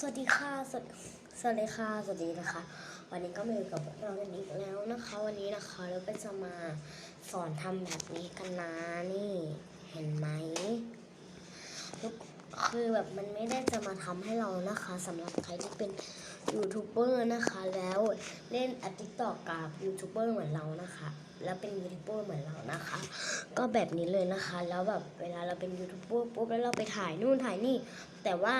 สวัสดีค่ะสวัสสวัสดีค่ะสวัสดีนะคะ วันนี้ก็มาอยู่กับเรากันอีกแล้วนะคะ วันนี้นะคะเราก็จะมาสอนทำแบบนี้กันนะนี่เห็นไหมทุกคือแบบมันไม่ได้จะมาทำให้เรานะคะสำหรับใครที่เป็นยูทูบเบอร์นะคะ แล้วเล่นอติกตอกกับยูทูบเบอร์เหมือนเรานะคะ แล้วเป็นยูทูบเบอร์เหมือนเรานะคะ ก็แบบนี้เลยนะคะ แล้วแบบเวลาเราเป็นยูทูบเบอร์ปุ๊บแล้วเราไปถ่ายนู่นถ่ายนี่ แต่ว่า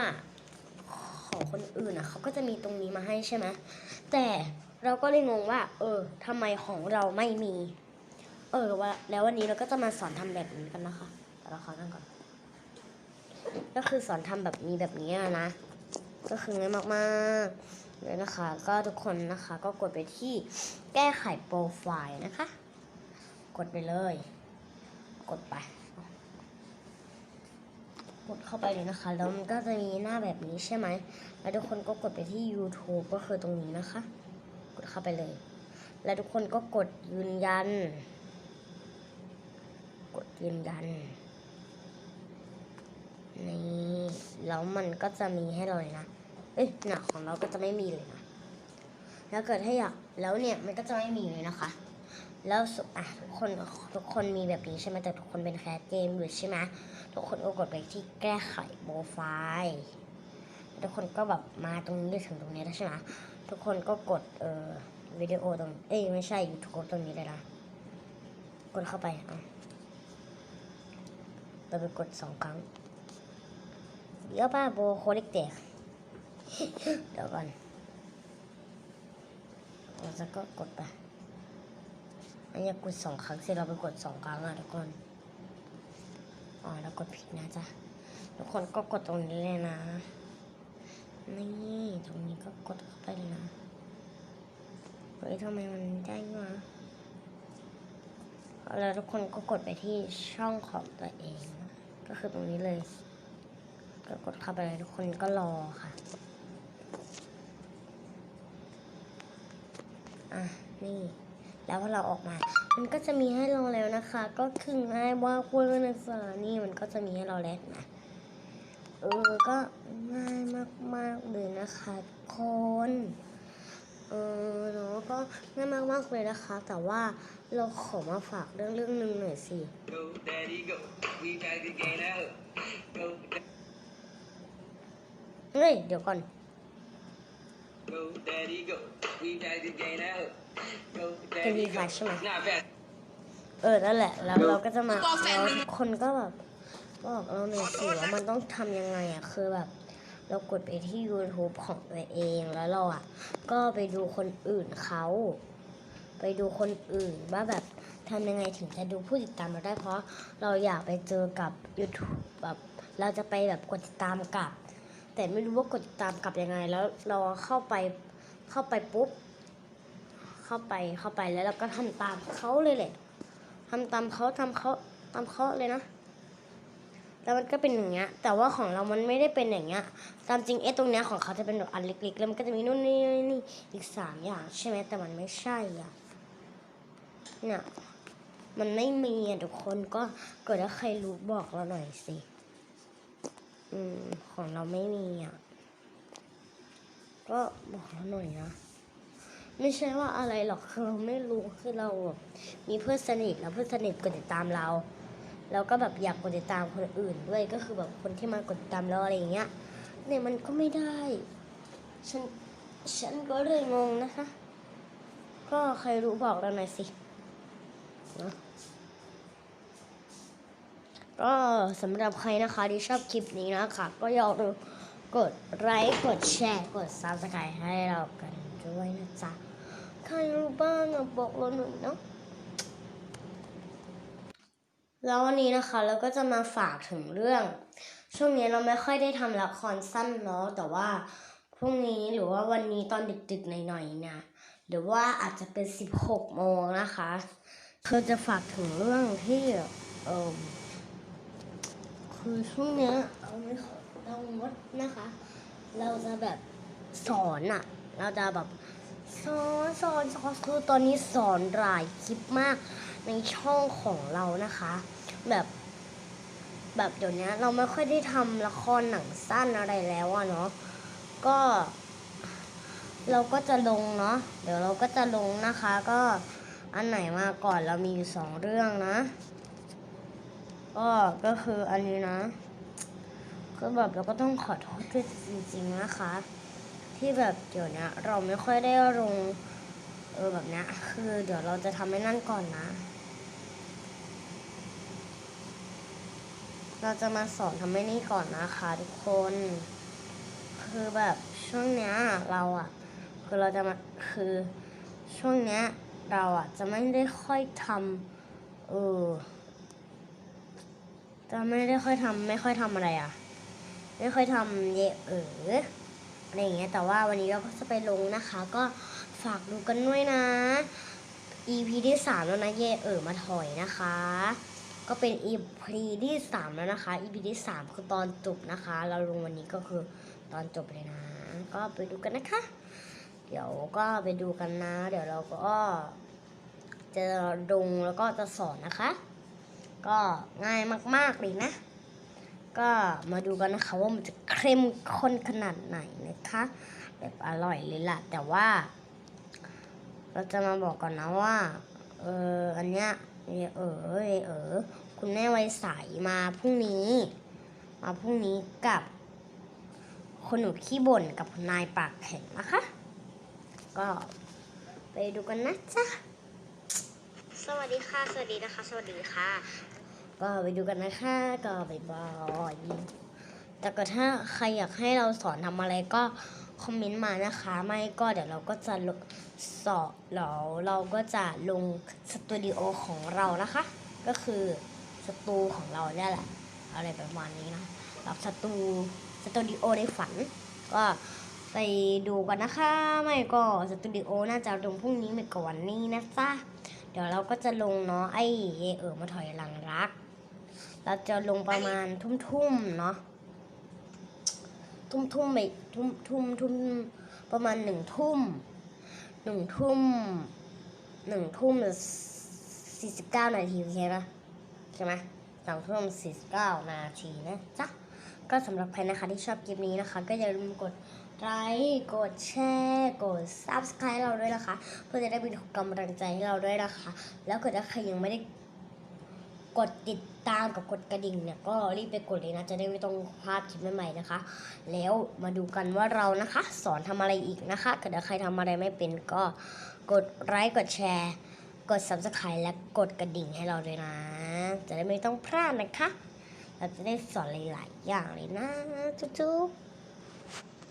อื่นอะเขาก็จะมีตรงนี้มาให้ใช่ไหมแต่เราก็เลยงงว่า เออทำไมของเราไม่มี เออว่าแล้ววันนี้เราก็จะมาสอนทำแบบนี้กันนะคะแต่เราขอนั่งก่อน ก็คือสอนทำแบบนี้แบบนี้นะ ก็คือง่ายมากๆเลยนะคะ ก็ทุกคนนะคะ ก็กดไปที่แก้ไขโปรไฟล์นะคะ กดไปเลย กดไป กดเข้าไปเลยนะคะ แล้วมันก็จะมีหน้าแบบนี้ใช่ไหม แล้วทุกคนก็กดไปที่ YouTube ก็คือตรงนี้นะคะ กดเข้าไปเลย แล้วทุกคนก็กดยืนยัน กดยืนยัน นี่ แล้วมันก็จะมีให้เราเลยนะ เอ้ยหนักของเราก็จะไม่มีเลยนะ แล้วเกิดถ้าอยาก แล้วเนี่ยมันก็จะไม่มีเลยนะคะ แล้วอะทุกคนทุกคนมีแบบนี้ใช่ไหมแต่ทุกคนเป็นแคสเกมอยู่ใช่ไหมทุกคนก็กดไปที่แก้ไขโปรไฟล์ทุกคนก็แบบมาตรงนี้ถึงตรงนี้แล้วใช่ไหมทุกคนก็กดเอ่อวิดีโอตรงเอ้ยไม่ใช่ YouTube ตรงนี้เลยนะกดเข้าไปอะเราไปกดสองครั้งเดี๋ยวป้าโบโคเล็กเตกเดี๋ยวก่อนเราจะก็กดไป อันนี้กดสองครั้งเสร็จเราไปกดสองครั้งอะทุกคน อ๋อเรากดผิดนะจ๊ะ ทุกคนก็กดตรงนี้เลยนะ นี่ตรงนี้ก็กดเข้าไปเลยนะ เฮ้ยทำไมมันได้วะแล้วทุกคนก็กดไปที่ช่องของตัวเอง ก็คือตรงนี้เลย ก็กดเข้าไปเลยทุกคนก็รอค่ะ อะ นี่ แล้วพอเราออกมา มันก็จะมีให้เราแล้วนะคะ ก็คือง่ายว่าคุยกันในสานี่มันก็จะมีให้เราแล้วนะเออก็ง่ายมากๆเลยนะคะคนเออเนาะก็ง่ายมากๆเลยนะคะ แต่ว่าเราขอมาฝากเรื่องเรื่องหนึ่งหน่อยสิเฮ้ยเดี๋ยวก่อน go, daddy, go. We back again out. Go, เป็น daddy, รี go. ไฟใช่ไหม Not fast. เออนั่นแหละ แล้วเราก็จะมาแล้วทุกคนก็แบบบอกเราหน่อยสิว่ามันต้องทำยังไงอะคือแบบ เรากดไปที่ YouTube ของตัวเองแล้วเราอะ ก็ไปดูคนอื่นเขาไปดูคนอื่นว่าแบบทำยังไงถึงจะดูผู้ติดตามเราได้เพราะเราอยากไปเจอกับ YouTube แบบเราจะไปแบบกดติดตามกลับ แต่ไม่รู้ว่ากดติดตามกลับยังไง แล้วเราเข้าไปเข้าไปปุ๊บ เข้าไปเข้าไปแล้วเราก็ทำตามเขาเลยแหละทำตามเขาทำเขาตามเขาเลยนะแล้วมันก็เป็นอย่างเงี้ย แต่ว่าของเรามันไม่ได้เป็นอย่างเงี้ย ตามจริงเอ๊ะตรงเนี้ยของเขาจะเป็นแบบอันเล็กๆ แล้วมันก็จะมีนู่นนี่นี่นี่อีกสามอย่างใช่ไหมแต่มันไม่ใช่อะเนี่ยมันไม่มีอะทุกคนก็เกิดถ้าใครรู้บอกเราหน่อยสิ อืมของเราไม่มีอะ ก็บอกเราหน่อยนะ ไม่ใช่ว่าอะไรหรอกคือเราไม่รู้คือเรามีเพื่อนสนิทแล้วเพื่อนสนิทกดติดตามเรา แล้วก็แบบอยากกดติดตามคนอื่นด้วยก็คือแบบคนที่มากดติดตามเราอะไรอย่างเงี้ยเนี่ยมันก็ไม่ได้ฉันฉันก็เลยงงนะคะ ก็ใครรู้บอกเราหน่อยสินะก็สำหรับใครนะคะที่ชอบคลิปนี้นะคะ ก็อย่าลืมกดไลค์กดแชร์กดซับสไครต์ให้เรากัน ด้วยนะจ๊ะ ใครรู้บ้างอะบอกเราหน่อยเนาะ แล้ววันนี้นะคะเราก็จะมาฝากถึงเรื่อง ช่วงนี้เราไม่ค่อยได้ทำละครสั้นเนาะแต่ว่าพรุ่งนี้หรือว่าวันนี้ตอนดึกๆหน่อยๆนะหรือว่าอาจจะเป็น 16 โมงนะคะคือจะฝากถึงเรื่องที่เออคือช่วงเนี้ยเราไม่ค่อเรางดนะคะ เราจะแบบสอนอะ เราจะแบบสอนสอนสอนคือตอนนี้สอนหลายคลิปมากในช่องของเรานะคะ แบบแบบเดี๋ยวนี้เราไม่ค่อยได้ทำละครหนังสั้นอะไรแล้วอะเนาะก็ เราก็จะลงเนาะเดี๋ยวเราก็จะลงนะคะ ก็อันไหนมาก่อนเรามีอยู่สองเรื่องนะก็ก็คืออันนี้นะ คือแบบเราก็ต้องขอโทษด้วยจริงๆนะคะ ที่แบบเดี๋ยวนี้เราไม่ค่อยได้ลง เออแบบนี้คือเดี๋ยวเราจะทำให้นั่นก่อนนะ เราจะมาสอนทำให้นี่ก่อนนะคะทุกคน คือแบบช่วงเนี้ยเราอะ คือเราจะมาคือช่วงเนี้ยเราอะจะไม่ได้ค่อยทำเออจะไม่ได้ค่อยทำไม่ค่อยทำอะไรอะ ไม่ค่อยทำเยเออ อะไรอย่างเงี้ยแต่ว่าวันนี้เราก็จะไปลงนะคะ ก็ฝากดูกันด้วยนะ EP ที่สามแล้วนะเยเออมาถอยนะคะ ก็เป็น EP ที่สามแล้วนะคะ EP ที่สามคือตอนจบนะคะ เราลงวันนี้ก็คือตอนจบเลยนะ ก็ไปดูกันนะคะ เดี๋ยวก็ไปดูกันนะ เดี๋ยวเราก็จะลงแล้วก็จะสอนนะคะ ก็ง่ายมากๆเลยนะ ก็มาดูกันนะคะว่ามันจะเข้มข้นขนาดไหนนะคะ แบบอร่อยเลยล่ะ แต่ว่า เราจะมาบอกก่อนนะว่า เอออันเนี้ยเยเออเออ คุณแม่ไวยใสมาพรุ่งนี้ มาพรุ่งนี้กับ คนหนูขี้บ่นกับนายปากแข็งนะคะ ก็ไปดูกันนะจ๊ะสวัสดีค่ะ สวัสดีนะคะ สวัสดีค่ะ ก็ไปดูกันนะคะ ก็บายบายแต่ก็ถ้าใครอยากให้เราสอนทำอะไรก็คอมเมนต์มานะคะ ไม่ก็เดี๋ยวเราก็จะสอนเราเราก็จะลงสตูดิโอของเรานะคะ ก็คือสตูของเราเนี่ยแหละ อะไรประมาณนี้นะรับสตูสตูดิโอในฝัน ก็ไปดูกันนะคะ ไม่ก็สตูดิโอน่าจะลงพรุ่งนี้ไม่ก่อนนี้นะจ๊ะเดี๋ยวเราก็จะลงเนาะไอ้เยเออมาถอยหลังรัก เราจะลงประมาณทุ่มๆเนาะทุ่มทุ่มๆไปทุ่มทุ่มทุ่มประมาณหนึ่งทุ่มหนึ่งทุ่มหนึ่งทุ่มสี่สิบเก้านาทีโอเคปะใช่ไหมสองทุ่มสี่สิบเก้านาทีนะจ๊ะก็สำหรับใครนะคะที่ชอบคลิปนี้นะคะ ก็อย่าลืมกดไลค์กดแชร์กด subscribe เราด้วยนะคะ เพื่อจะได้เป็นกำลังใจให้เราด้วยนะคะ แล้วก็ถ้าใครยังไม่ได้ กดติดตามกับกดกระดิ่งเนี่ยก็รีบไปกดเลยนะ จะได้ไม่ต้องพลาดคลิปใหม่ๆนะคะ แล้วมาดูกันว่าเรานะคะ สอนทำอะไรอีกนะคะถ้าใครทำอะไรไม่เป็นก็กดไลค์กดแชร์ กด subscribe และกดกระดิ่งให้เราด้วยนะ จะได้ไม่ต้องพลาดนะคะ เราจะได้สอนหลายๆอย่างเลยนะจุ๊บๆ